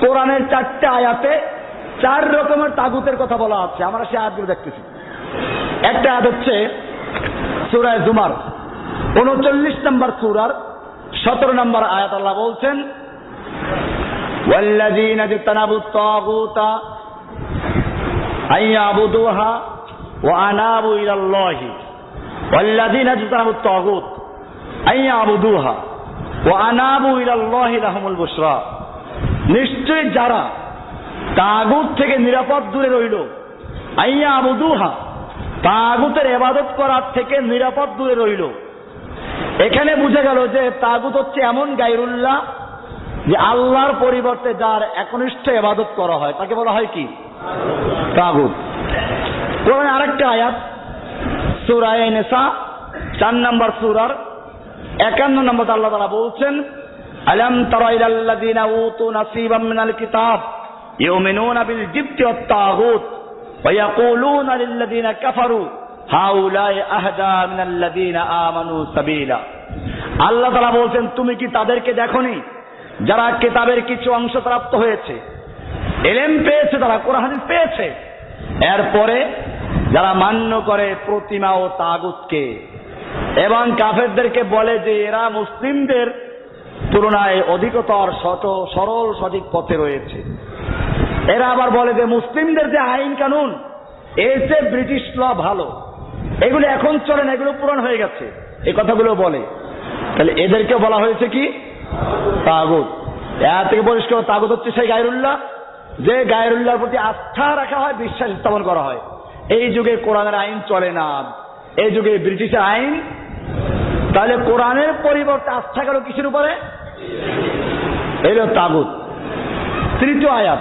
কোরআনের চারটে আয়াতে চার রকমের তাগুতের কথা বলা আছে আমরা সে আয়াতগুলো দেখতেছি একটা আয়াত হচ্ছে সুরায় জুমার উনচল্লিশ নম্বর সুরার সতেরো নম্বর আয়াত আল্লাহ বলছেন والذين اجتنبوا الطاغوت أن يعبدوها وأنابوا إلى الله والذين اجتنبوا الطاغوت أن يعبدوها وأنابوا إلى الله لهم البشرى নিশ্চয় যারা তাগুত থেকে নিরাপদ দূরে রইল, আইয়া আবুদুহা, তাগুতের এবাদত করার থেকে নিরাপদ দূরে রইল। এখানে বুঝে গেল যে তাগুত হচ্ছে এমন গাইরুল্লাহ যে আল্লাহর পরিবর্তে যার একনিষ্ঠ এবাদত করা হয়। তাকে বলা হয় কি? তাগুত। কোরআন আরেকটা আয়াত সুরায় নেশা চার নম্বর সুরার একান্ন নম্বর আল্লাহ তারা বলছেন আলম তারা ইলাল্লাযীনা উতু নাসীবাম মিনাল কিতাব, ইউমিনুনা বিল জিবতি ওয়াত তাগুত, ওয়া ইয়াকুলুনা লিল্লাযীনা কাফারু, হাউলাই আহদা মিনাল্লাযীনা আমানু সাবিলা। আল্লাহ তাআলা বলছেন, তুমি কি তাদেরকে দেখোনি যারা কিতাবের কিছু অংশ প্রাপ্ত হয়েছে? এলেম পেয়েছে তারা, কোরআন পেয়েছে। এরপরে যারা মান্য করে প্রতিমা ও তাগুতকে এবং কাফেরদেরকে বলে যে, এরা মুসলিমদের তুলনায় অধিকতর শত, সরল, সঠিক পথে রয়েছে। এরা আবার বলে যে মুসলিমদের যে আইন কানুন, এর চেয়ে ব্রিটিশ ল ভালো। এগুলো এখন চলে না এগুলো পূরণ হয়ে গেছে। এই কথাগুলো বলে। তাহলে এদেরকে বলা হয়েছে কি? তাগুত। এর থেকে পরিষ্কার তাগুত হচ্ছে সেই গায়রুল্লাহ, যে গায়রুল্লাহর প্রতি আস্থা রাখা হয়, বিশ্বাস স্থাপন করা হয়। এই যুগে কোরআনের আইন চলে না। এই যুগে ব্রিটিশের আইন তাহলে কোরআনের পরিবর্তে আস্থা গেল কিসের উপরে? এলো তাগুত। তৃতীয় আয়াত।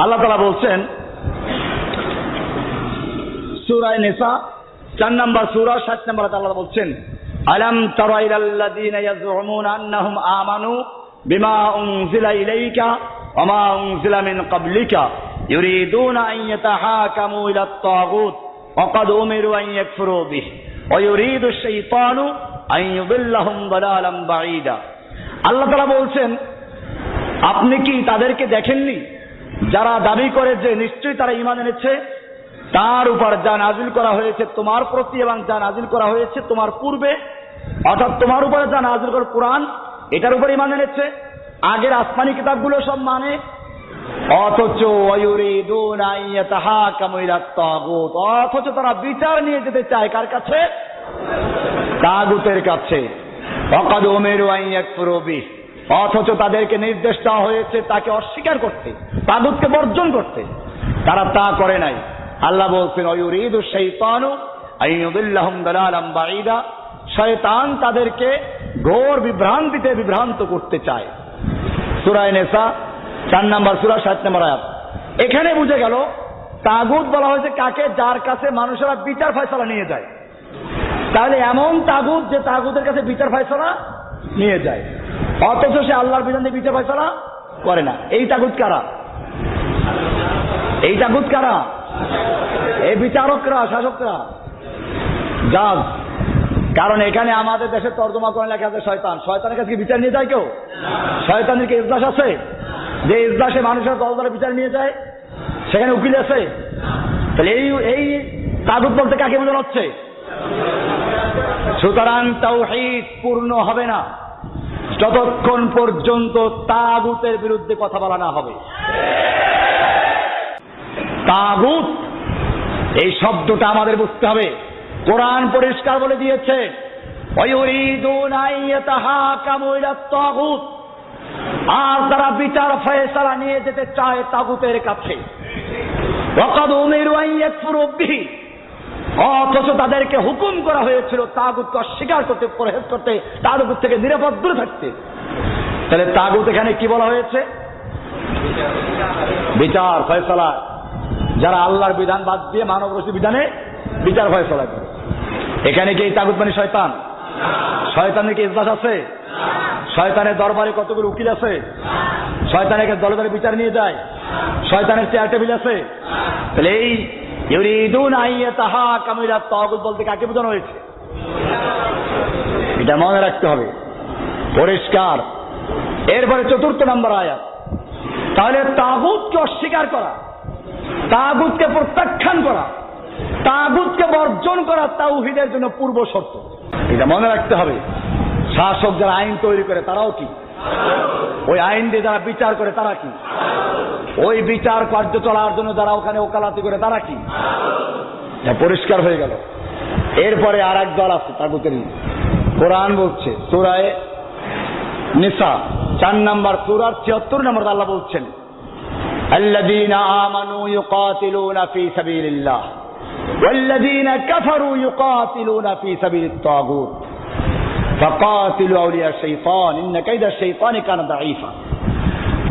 আল্লাহ তালা বলছেন, সুরায় নেশা চার নম্বর সুরা, সাত নম্বর আল্লাহ বলছেন, আলম তারা ইলাল্লাযীনা ইয়াজউমুনা আন্নাহুম আমানু বিমা উনজিলা ইলাইকা ওয়া মা উনজিলা মিন ক্বাবলিকা। ইউরিদুনা আন ইয়াতাহাকামু ইলা আত-তাগুত ওয়া ক্বাদ উমিরু আন ইয়াকফুরু বিহি। ওয়া ইউরিদু আশ-শাইতানু আল্লাহ তাআলা বলছেন, আপনি কি তাদেরকে দেখেননি? যারা দাবি করে যে নিশ্চয়ই তারা ঈমান এনেছে, তার উপর যা নাজিল করা হয়েছে তোমার প্রতি এবং যা নাজিল করা হয়েছে তোমার পূর্বে, অর্থাৎ তোমার উপরে যা নাজিল করা কোরআন, এটার উপর ইমান এনেছে, আগের আসমানি কিতাবগুলো সব মানে? অথচ অথচ তারা বিচার নিয়ে যেতে চায় কার কাছে? তাগুতের কাছে। অকাদ ওমের বিহি। অথচ তাদেরকে নির্দেশ দেওয়া হয়েছে তাকে অস্বীকার করতে, তাগুতকে বর্জন করতে। তারা তা করে নাই। আল্লাহ বলছেন, অয়ুরিদু শাইতানু আইয়ুদিল্লাহুম দালালাম বাঈদা। শয়তান তাদেরকে ঘোর বিভ্রান্তিতে বিভ্রান্ত করতে চায়। সূরায়ে নেসা, চার নাম্বার সূরা, সাত নাম্বার আয়াত। এখানে বুঝে গেল, তাগুত বলা হয়েছে কাকে, যার কাছে মানুষেরা বিচার ফয়সালা নিয়ে যায়। তাহলে এমন তাগুত যে তাগুতের কাছে বিচার ফয়সালা নিয়ে যায়। অথচ সে আল্লাহর বিধান দিয়ে বিচার ফয়সালা করে না। এই তাগুত কারা? এই তাগুত কারা? এই বিচারকরা, শাসকরা। জাজ কারণ এখানে আমাদের দেশে তর্জমা করে লেখা আছে শয়তান। শয়তানের কাছে বিচার নিয়ে যায় কেউ? শয়তানের কি ইজলাস আছে? যে ইজলাসে মানুষের দল দলে বিচার নিয়ে যায়, সেখানে উকিল আছে। তাহলে এই এই তাগুত বলতে কাকে বোঝানো হচ্ছে? সুতরাং তাওহিদ পূর্ণ হবে না। যতক্ষণ পর্যন্ত তাগুতের বিরুদ্ধে কথা বলা না হবে। তাগুত, এই শব্দটা আমাদের বুঝতে হবে। কোরআন পরিষ্কার বলে দিয়েছে আর তারা বিচার ফয়সালা নিয়ে যেতে চায় তাগুতের কাছে। অথচ তাদেরকে হুকুম করা হয়েছিল তাগুতকে অস্বীকার করতে, পরহেজ করতে, তাগুত থেকে নিরাপদ দূরে থাকতে। তাহলে তাগুত এখানে কি বলা হয়েছে? বিচার, ফয়সালা। যারা আল্লাহর বিধান বাদ দিয়ে মানব রসি বিধানে বিচার, ফয়সলা করে। এখানে কি এই তাগুত মানে শয়তান? শয়তানের কি ইজলাস আছে? শয়তানের দরবারে কতগুলো উকিল আছে? শয়তানের দলে দলে বিচার নিয়ে যায়? শয়তানের চেয়ার টেবিল আছে? তাহলে এই বলতে কাকে বোঝানো হয়েছে এটা মনে রাখতে হবে পরিষ্কার। এরপরে চতুর্থ নম্বর আয়াত। তাহলে তাগুতকে অস্বীকার করা, তাগুতকে প্রত্যাখ্যান করা, তাগুতকে বর্জন করা তাওহিদের জন্য পূর্ব শর্ত। এটা মনে রাখতে হবে। শাসক যারা আইন তৈরি করে তারাও কি? ওই আইন দিয়ে যারা বিচার করে তারা কি ওই বিচার কার্য চলার জন্য যারা ওখানে ওকালাতি করে তারা কি এটা পরিষ্কার হয়ে গেল এরপরে আর এক দল আছে তাগুতের কোরআন বলছে সুরায় নিসা চার নাম্বার সুরার ছিয়াত্তর নম্বর আল্লাহ বলছেন الذين آمنوا يقاتلون في سبيل الله والذين كفروا يقاتلون في سبيل الطاغوت ফাকাতিলু আউলিয়া শাইতান, ইন্না কাইদা শাইতানি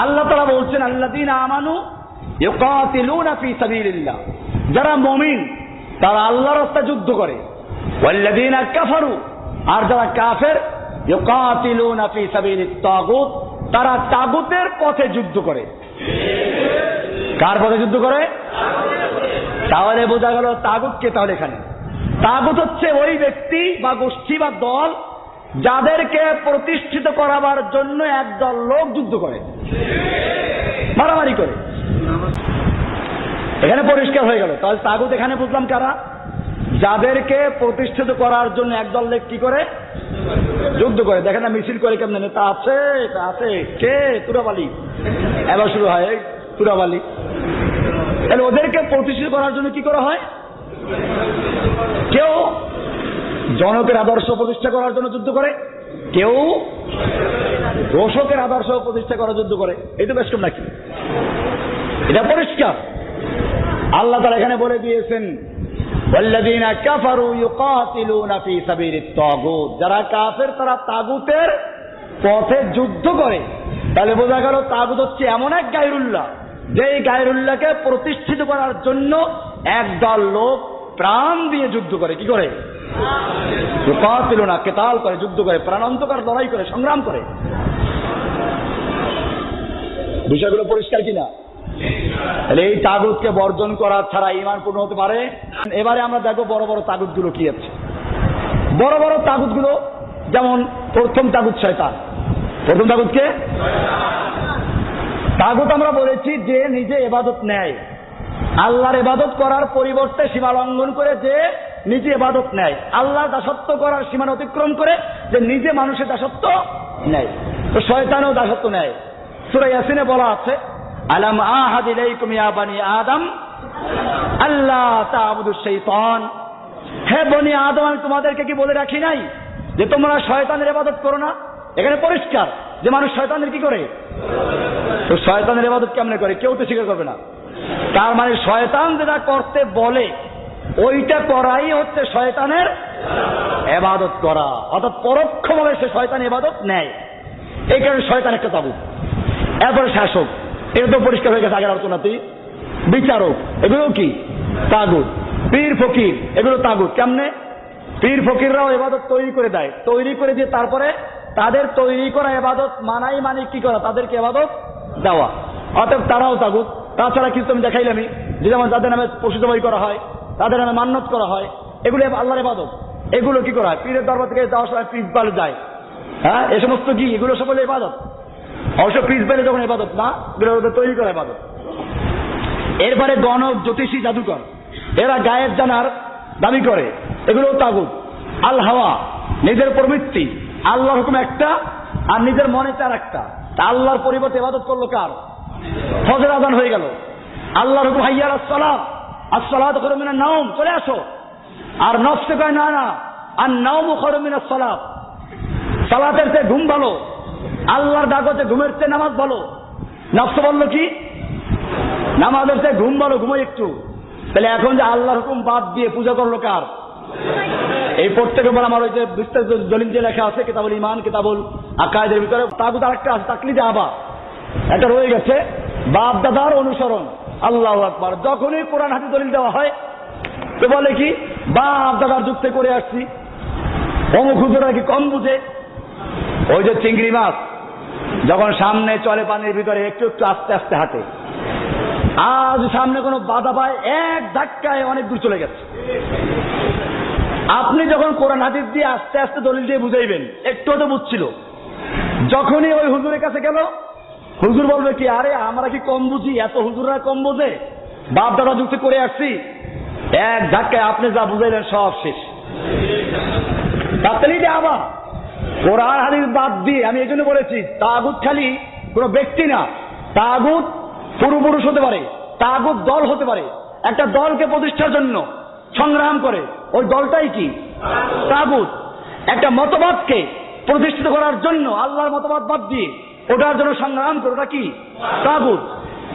আল্লাহ তাআলা বলছেন, আল্লাযীনা আমানু ইউকাতিলুনা ফি সাবিলিল্লাহ। যারা মুমিন, তারা আল্লাহর যুদ্ধ করে। ওয়াল্লাযীনা কাফারু, আর যারা কাফের ফি সাবিলিত তাগুত, তারা তাগুতের পথে যুদ্ধ করে। কার পথে যুদ্ধ করে? তাহলে বোঝা গেল তাগুতকে তাহলে এখানে। তাগুত হচ্ছে ওই ব্যক্তি বা গোষ্ঠী বা দল যাদেরকে প্রতিষ্ঠিত করাবার জন্য একদল লোক যুদ্ধ করে, মারামারি করে। এখানে পরিষ্কার হয়ে গেল। তাহলে তাগুত এখানে বুঝলাম কারা? যাদেরকে প্রতিষ্ঠিত করার জন্য একদল লোক কি করে? যুদ্ধ করে। দেখেন না, মিছিল করে কেমন? তা আছে তা আছে। কে? তুরাবালি। এবার শুরু হয় তুরাবালি। তাহলে ওদেরকে প্রতিষ্ঠিত করার জন্য কি করা হয়? কেউ জনকের আদর্শ প্রতিষ্ঠা করার জন্য যুদ্ধ করে, কেউ দোষকের আদর্শ প্রতিষ্ঠা করার যুদ্ধ করে। এই তো বেশ নাকি? এটা পরিষ্কার। আল্লাহ তারা এখানে বলে দিয়েছেন যারা কাফের, তারা তাগুতের পথে যুদ্ধ করে। তাহলে বোঝা গেল তাগুত হচ্ছে এমন এক গায়রুল্লাহ, যেই গায়রুল্লাহকে প্রতিষ্ঠিত করার জন্য একদল লোক প্রাণ দিয়ে যুদ্ধ করে। কি করে? ছিল না কেতাল করে, যুদ্ধ করে, প্রাণান্তকার, লড়াই করে, সংগ্রাম করে। বিষয়গুলো পরিষ্কার কিনা? তাহলে এই তাগুতকে বর্জন করা ছাড়া ইমান পূর্ণ হতে পারে? এবারে আমরা দেখব বড় বড় তাগুতগুলো কি আছে। বড় বড় তাগুতগুলো যেমন প্রথম তাগুত শয়তান। প্রথম তাগুতকে তাগুত আমরা বলেছি যে নিজে এবাদত নেয়। আল্লাহর এবাদত করার পরিবর্তে সীমা লঙ্ঘন করে যে নিজে এবাদত নেয়। আল্লাহ দাসত্ব করার সীমানা অতিক্রম করে যে নিজে মানুষের দাসত্ব নেয়। তো শয়তানও দাসত্ব নেয়। সুরাই বলা আছে, আলাম আহাদ ইলাইকুম ইয়া বানি আদম আল্লাহ তা'বুদু শাইতান হে বনি আদম, আমি তোমাদেরকে কি বলে রাখি নাই? যে তোমরা শয়তানের ইবাদত করো না। এখানে পরিষ্কার যে মানুষ শয়তানের কি করে? তো শয়তানের ইবাদত কেমনে করে? কেউ তো স্বীকার করবে না। তার মানে শয়তান যেটা করতে বলে ওইটা করাই হচ্ছে শয়তানের এবাদত করা। অর্থাৎ পরোক্ষভাবে সে শয়তান এবাদত নেয়। এই কারণে শয়তান একটা তাবু। এরপরে শাসক। এটা তো পরিষ্কার হয়ে গেছে আগের আলোচনাতেই। বিচারক। এগুলো কি? তাগুদ পীর ফকির। এগুলো তাগুদ কেমনে? পীর ফকিররাও এবাদত তৈরি করে দেয়। তৈরি করে দিয়ে তারপরে তাদের তৈরি করা এবাদত মানাই মানে কি করা? তাদেরকে এবাদত দেওয়া। অর্থাৎ তারাও তাগুদ তাছাড়া কিন্তু আমি দেখাইলামই। যে যেমন যাদের নামে পশু করা হয় তাদের নামে মান্যত করা হয়। এগুলো আল্লাহর এবাদত এগুলো কি করা হয়? পীরের দরবার থেকে যাওয়ার সময় বালে যায়। হ্যাঁ? এ সমস্ত কি? এগুলো সকলে এবাদত অবশ্য বেলে যখন এবাদত না? এগুলো তৈরি করা এবাদত এরপরে গণক, জ্যোতিষী, জাদুকর। এরা গায়ের জানার দাবি করে। এগুলো তাগুদ আল হাওয়া, নিজের প্রবৃত্তি। আল্লাহর হুকুম একটা, আর নিজের মনে চার একটা। তা আল্লাহর পরিবর্তে ইবাদত করল কার? ফজর আদান হয়ে গেল। আল্লাহর হুকুম হাইয়ার নাওম, চলে আসো। আর নফসে কয়, না না আর নাওম খরমিনা সালাত। সালাতের চেয়ে ঘুম ভালো। আল্লাহর ডাকতে ঘুমের চেয়ে নামাজ ভালো। নফস বলল কি? নামাজের চেয়ে ঘুম ভালো ঘুমো একটু। তাহলে এখন যে আল্লাহর হুকুম বাদ দিয়ে পূজা করল কার? এই প্রত্যেকের উপর আমার ওই যে বিস্তারিত দলিল যে লেখা আছে, কেতাবুল ইমান কেতাবুল আকায়দের ভিতরে। তাগুদ আরেকটা আছে, তাকলিদে আবা। এটা রয়ে গেছে। বাপ দাদার অনুসরণ। আল্লাহ আকবার। যখনই কোরআন হাতে দলিল দেওয়া হয়, তো বলে কি, বাপ দাদার যুক্তে করে আসছি। অমুক হুজুরা কি কম বুঝে? ওই যে চিংড়ি মাছ, যখন সামনে চলে পানির ভিতরে, একটু একটু আস্তে আস্তে হাঁটে। আজ সামনে কোনো বাধা পায়, এক ধাক্কায় অনেক দূর চলে গেছে। আপনি যখন কোরআন হাদিস দিয়ে আস্তে আস্তে দলিল দিয়ে বুঝাইবেন একটু তো বুঝছিল। যখনই ওই হুজুরের কাছে গেল হুজুর বলবে কি, আরে আমরা কি কম বুঝি? এত হুজুররা কম বোঝে? বাপ দাদা যুক্তি করে আসছি। এক ধাক্কায় আপনি যা বুঝাইলেন সব শেষ। তাড়াতাড়ি দে আবার। কোরআন হাদিস বাদ দিয়ে আমি এই জন্য বলেছি, তাগুত খালি কোনো ব্যক্তি না। তাগুত পূর্বপুরুষ হতে পারে, তাগুত দল হতে পারে। একটা দলকে প্রতিষ্ঠার জন্য সংগ্রাম করে। ওই দলটাই কি? তাগুত। একটা মতবাদকে প্রতিষ্ঠিত করার জন্য আল্লাহর মতবাদ বাদ দিয়ে ওটার জন্য সংগ্রাম করে ওটা কি? তাগুত।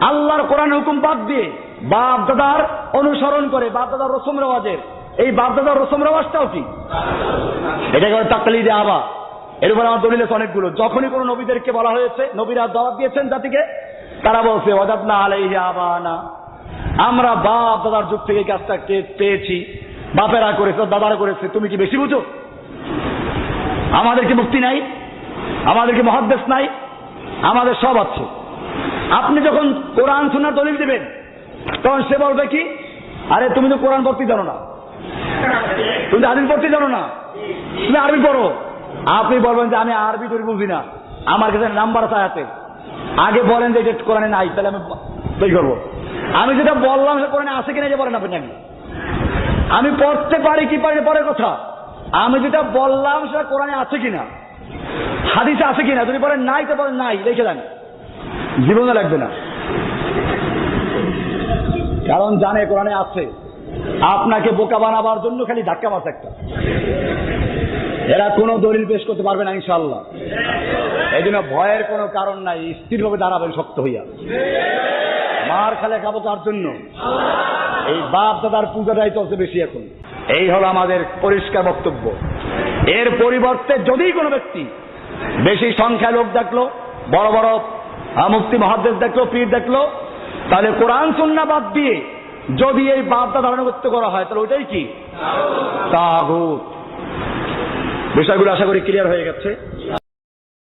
আল্লাহর কোরআন হুকুম বাদ দিয়ে বাপ দাদার অনুসরণ করে, বাপ দাদার রসম রেওয়াজের। এই বাপ দাদার রসম রেওয়াজটাও কি? এটাকে তাকালি দিয়ে আবা। এর আমার দলিল আছে অনেকগুলো। যখনই কোনো নবীদেরকে বলা হয়েছে, নবীরা দাওয়াত দিয়েছেন জাতিকে, তারা বলছে অজাত না আলাইহি আবানা। আমরা বাপ দাদার যুগ থেকে কাজটা পেয়েছি। বাপেরা করেছে, দাদারা করেছে। তুমি কি বেশি বুঝো? আমাদের কি মুক্তি নাই? আমাদের কি মহাদ্দেশ নাই? আমাদের সব আছে। আপনি যখন কোরআন শোনার দলিল দেবেন, তখন সে বলবে কি? আরে, তুমি তো কোরআন পড়তে জানো না। তুমি তো পড়তে জানো না। তুমি আরবি পড়ো। আপনি বলবেন যে, আমি আরবি তৈরি বুঝি না। আমার কাছে নাম্বার আছে আয়াতে। আগে বলেন যে, এটা কোরআনে নাই, তাহলে আমি তৈরি করব। আমি যেটা বললাম সেটা কোরআনে আছে কিনা যে বলেন আপনি আগে। আমি পড়তে পারি কি পারি পরের কথা। আমি যেটা বললাম, সেটা কোরআনে আছে কিনা। হাদিসে আছে কিনা? যদি বলেন নাই, তো বলেন নাই রেখে দেন। জীবনে লাগবে না। কারণ জানে, কোরআনে আছে। আপনাকে বোকা বানাবার জন্য খালি ধাক্কা মারছে একটা। এরা কোনো দলিল পেশ করতে পারবে না ইনশাল্লাহ এই জন্য ভয়ের কোনো কারণ নাই, স্থিরভাবে দাঁড়াবেন, শক্ত হইয়া। মার খালে খাব তার জন্য? এই বাপ দাদার পূজাটাই চলছে বেশি এখন। এই হলো আমাদের পরিষ্কার বক্তব্য। এর পরিবর্তে যদি কোনো ব্যক্তি বেশি সংখ্যায় লোক দেখল, বড় বড় মুক্তি মহাদেশ দেখল, পীর দেখল। তাহলে কোরআন সুন্না বাদ দিয়ে যদি এই বার্তা ধারণা করতে করা হয়, তাহলে ওইটাই কি? তাগুত। বিষয়গুলো আশা করি ক্লিয়ার হয়ে গেছে।